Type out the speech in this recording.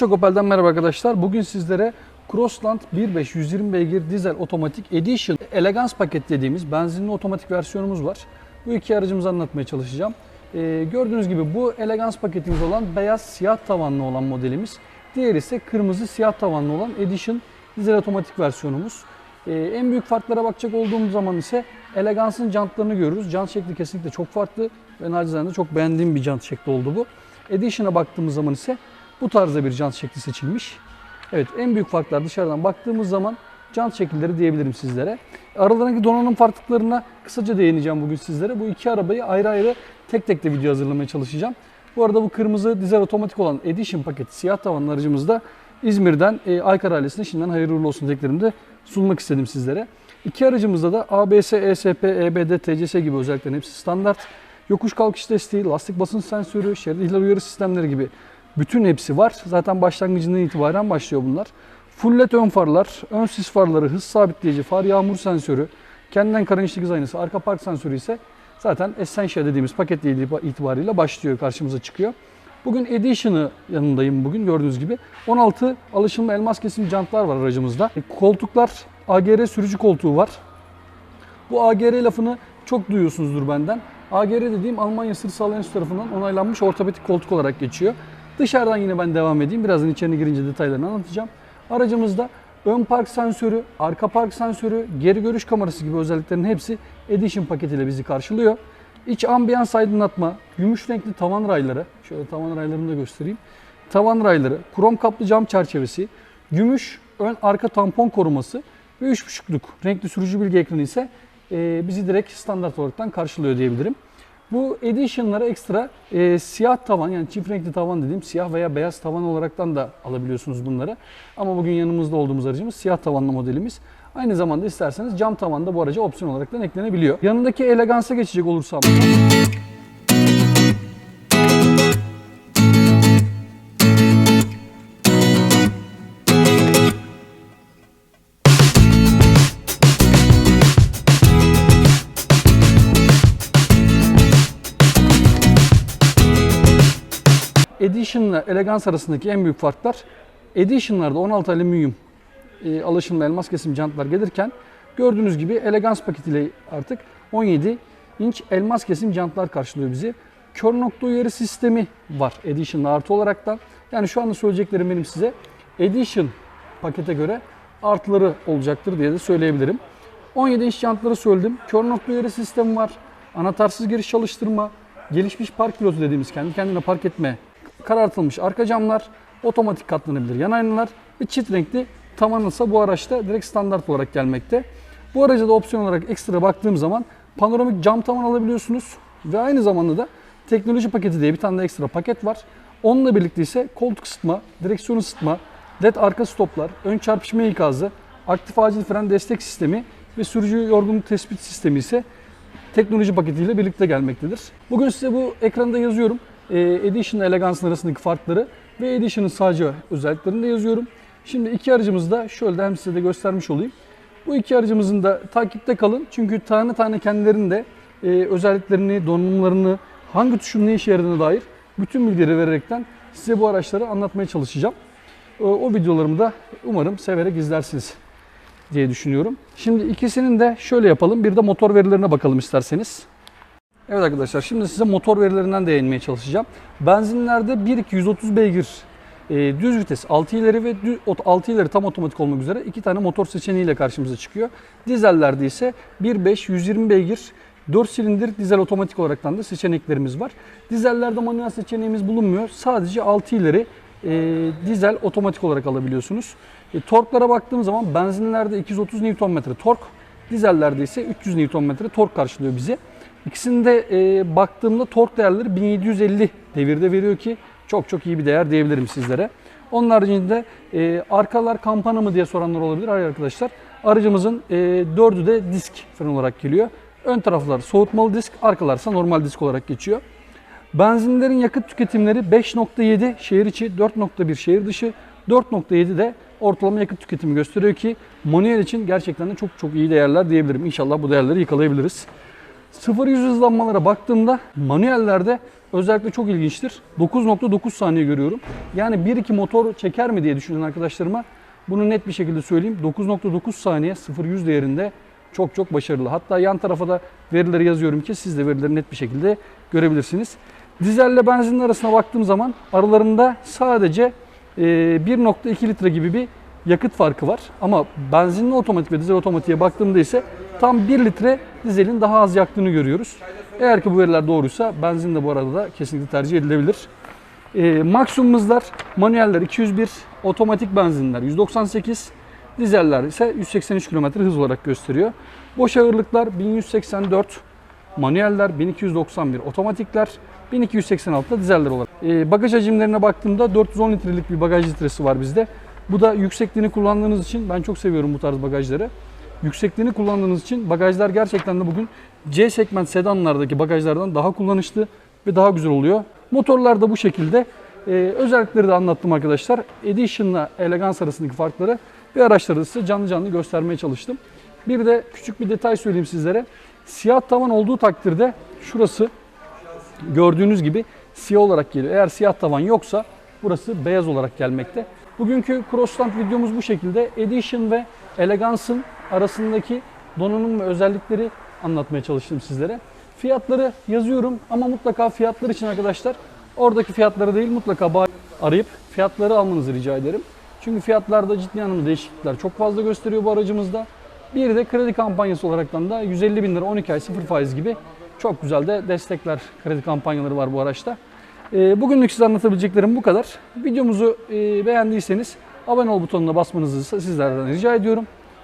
Uşak Opel'den merhaba arkadaşlar. Bugün sizlere Crossland 1.5 120 beygir dizel otomatik Edition Elegance paket dediğimiz benzinli otomatik versiyonumuz var. Bu iki aracımızı anlatmaya çalışacağım. Ee, gördüğünüz gibi bu Elegance paketimiz olan beyaz siyah tavanlı olan modelimiz. Diğeri ise kırmızı siyah tavanlı olan Edition dizel otomatik versiyonumuz. Ee, en büyük farklara bakacak olduğumuz zaman ise Elegance'ın jantlarını görürüz. Jant şekli kesinlikle çok farklı ve nacizane çok beğendiğim bir jant şekli oldu bu. Edition'a baktığımız zaman ise bu tarzda bir jant şekli seçilmiş. Evet en büyük farklar dışarıdan baktığımız zaman jant şekilleri diyebilirim sizlere. Aralarındaki donanım farklılıklarına kısaca değineceğim bugün sizlere. Bu iki arabayı ayrı ayrı tek tek de video hazırlamaya çalışacağım. Bu arada bu kırmızı dizel otomatik olan Edition paketi siyah tavanlı aracımız da İzmir'den e, Aykar ailesine şimdiden hayırlı olsun dileklerimi de sunmak istedim sizlere. İki aracımızda da ABS, ESP, EBD, TCS gibi özelliklerin hepsi standart. Yokuş kalkış desteği, lastik basınç sensörü, şerit ihlal uyarı sistemleri gibi bütün hepsi var. Zaten başlangıcından itibaren başlıyor bunlar. Full led ön farlar, ön sis farları, hız sabitleyici, far yağmur sensörü, kendinden karanlık hız aynası, arka park sensörü ise zaten Essential dediğimiz paketle itibariyle başlıyor, karşımıza çıkıyor. Bugün Edition'ı yanındayım bugün gördüğünüz gibi. 16 alışımlı elmas kesim jantlar var aracımızda. E, Koltuklar AGR sürücü koltuğu var. Bu AGR lafını çok duyuyorsunuzdur benden. AGR dediğim Almanya Sır Sağlığı Enstitüsü tarafından onaylanmış ortopedik koltuk olarak geçiyor. Dışarıdan yine ben devam edeyim. Birazdan içerine girince detaylarını anlatacağım. Aracımızda ön park sensörü, arka park sensörü, geri görüş kamerası gibi özelliklerin hepsi Edition paketiyle bizi karşılıyor. İç ambiyans aydınlatma, gümüş renkli tavan rayları, şöyle tavan raylarını da göstereyim. Tavan rayları, krom kaplı cam çerçevesi, gümüş ön arka tampon koruması ve 3.5'luk renkli sürücü bilgi ekranı ise bizi direkt standart olaraktan karşılıyor diyebilirim. Bu Edition'lara ekstra e, siyah tavan yani çift renkli tavan dediğim siyah veya beyaz tavan olaraktan da alabiliyorsunuz bunları. Ama bugün yanımızda olduğumuz aracımız siyah tavanlı modelimiz. Aynı zamanda isterseniz cam tavan da bu araca opsiyon olaraktan eklenebiliyor. Yanındaki elegansa geçecek olursam Edition ile Elegance arasındaki en büyük farklar Edition'larda 16 alüminyum e, alışımlı elmas kesim jantlar gelirken gördüğünüz gibi Elegance paketiyle artık 17 inç elmas kesim jantlar karşılıyor bizi. Kör nokta uyarı sistemi var Edition'da artı olaraktan. Yani şu anda söyleyeceklerim benim size Edition pakete göre artıları olacaktır diye de söyleyebilirim. 17 inç jantları söyledim. Kör nokta uyarı sistemi var. Anahtarsız giriş çalıştırma, gelişmiş park pilotu dediğimiz kendi kendine park etme, karartılmış arka camlar, otomatik katlanabilir yan aynalar ve çift renkli tavan bu araçta direkt standart olarak gelmekte. Bu araca da opsiyon olarak ekstra baktığım zaman panoramik cam tavan alabiliyorsunuz ve aynı zamanda da teknoloji paketi diye bir tane de ekstra paket var. Onunla birlikte ise koltuk ısıtma, direksiyon ısıtma, led arka stoplar, ön çarpışma ikazı, aktif acil fren destek sistemi ve sürücü yorgunluk tespit sistemi ise teknoloji paketiyle birlikte gelmektedir. Bugün size bu ekranda yazıyorum. Ee, Edition ile Elegance'ın arasındaki farkları ve Edition'ın sadece özelliklerini de yazıyorum. Şimdi iki aracımızı da şöyle de hem size de göstermiş olayım. Bu iki aracımızın da takipte kalın. Çünkü tane tane kendilerinin de e, özelliklerini, donanımlarını, hangi tuşun ne işe yaradığına dair bütün bilgileri vererekten size bu araçları anlatmaya çalışacağım. O, o videolarımı da umarım severek izlersiniz diye düşünüyorum. Şimdi ikisinin de şöyle yapalım. Bir de motor verilerine bakalım isterseniz. Evet arkadaşlar şimdi size motor verilerinden değinmeye çalışacağım. Benzinlerde 1.2 130 beygir e, düz vites 6 ileri ve düz, 6 ileri tam otomatik olmak üzere iki tane motor seçeneğiyle karşımıza çıkıyor. Dizellerde ise 1.5 120 beygir 4 silindir dizel otomatik olaraktan da seçeneklerimiz var. Dizellerde manuel seçeneğimiz bulunmuyor. Sadece 6 ileri e, dizel otomatik olarak alabiliyorsunuz. E, torklara baktığım zaman benzinlerde 230 Nm tork, dizellerde ise 300 Nm tork karşılıyor bize. İkisinde e, baktığımda tork değerleri 1750 devirde veriyor ki çok çok iyi bir değer diyebilirim sizlere. Onun haricinde e, arkalar kampana mı diye soranlar olabilir. Hayır arkadaşlar. Aracımızın e, dördü de disk fren olarak geliyor. Ön taraflar soğutmalı disk, arkalarsa normal disk olarak geçiyor. Benzinlerin yakıt tüketimleri 5.7 şehir içi, 4.1 şehir dışı, 4.7 de ortalama yakıt tüketimi gösteriyor ki manuel için gerçekten de çok çok iyi değerler diyebilirim. İnşallah bu değerleri yakalayabiliriz. 0-100 hızlanmalara baktığımda manuellerde özellikle çok ilginçtir. 9.9 saniye görüyorum. Yani 1-2 motor çeker mi diye düşünen arkadaşlarıma bunu net bir şekilde söyleyeyim. 9.9 saniye 0-100 değerinde çok çok başarılı. Hatta yan tarafa da verileri yazıyorum ki siz de verileri net bir şekilde görebilirsiniz. Dizelle benzinin arasına baktığım zaman aralarında sadece e, 1.2 litre gibi bir yakıt farkı var. Ama benzinli otomatik ve dizel otomatiğe baktığımda ise tam 1 litre dizelin daha az yaktığını görüyoruz. Eğer ki bu veriler doğruysa benzin de bu arada da kesinlikle tercih edilebilir. E, maksimum hızlar manueller 201, otomatik benzinler 198, dizeller ise 183 km hız olarak gösteriyor. Boş ağırlıklar 1184, manueller 1291, otomatikler 1286 da dizeller olarak. E, bagaj hacimlerine baktığımda 410 litrelik bir bagaj litresi var bizde. Bu da yüksekliğini kullandığınız için ben çok seviyorum bu tarz bagajları. Yüksekliğini kullandığınız için bagajlar gerçekten de bugün C segment sedanlardaki bagajlardan daha kullanışlı ve daha güzel oluyor. Motorlar da bu şekilde. Ee, özellikleri de anlattım arkadaşlar. Edition'la Elegance arasındaki farkları ve araçları size canlı canlı göstermeye çalıştım. Bir de küçük bir detay söyleyeyim sizlere. Siyah tavan olduğu takdirde şurası gördüğünüz gibi siyah olarak geliyor. Eğer siyah tavan yoksa burası beyaz olarak gelmekte. Bugünkü Crossland videomuz bu şekilde. Edition ve Elegance'ın arasındaki donanım ve özellikleri anlatmaya çalıştım sizlere. Fiyatları yazıyorum ama mutlaka fiyatlar için arkadaşlar oradaki fiyatları değil mutlaka arayıp fiyatları almanızı rica ederim. Çünkü fiyatlarda ciddi anlamda değişiklikler çok fazla gösteriyor bu aracımızda. Bir de kredi kampanyası olaraktan da 150 bin lira 12 ay 0 faiz gibi çok güzel de destekler kredi kampanyaları var bu araçta. Ee, Bugünlük size anlatabileceklerim bu kadar. Videomuzu e, beğendiyseniz abone ol butonuna basmanızı sizlerden rica ediyorum.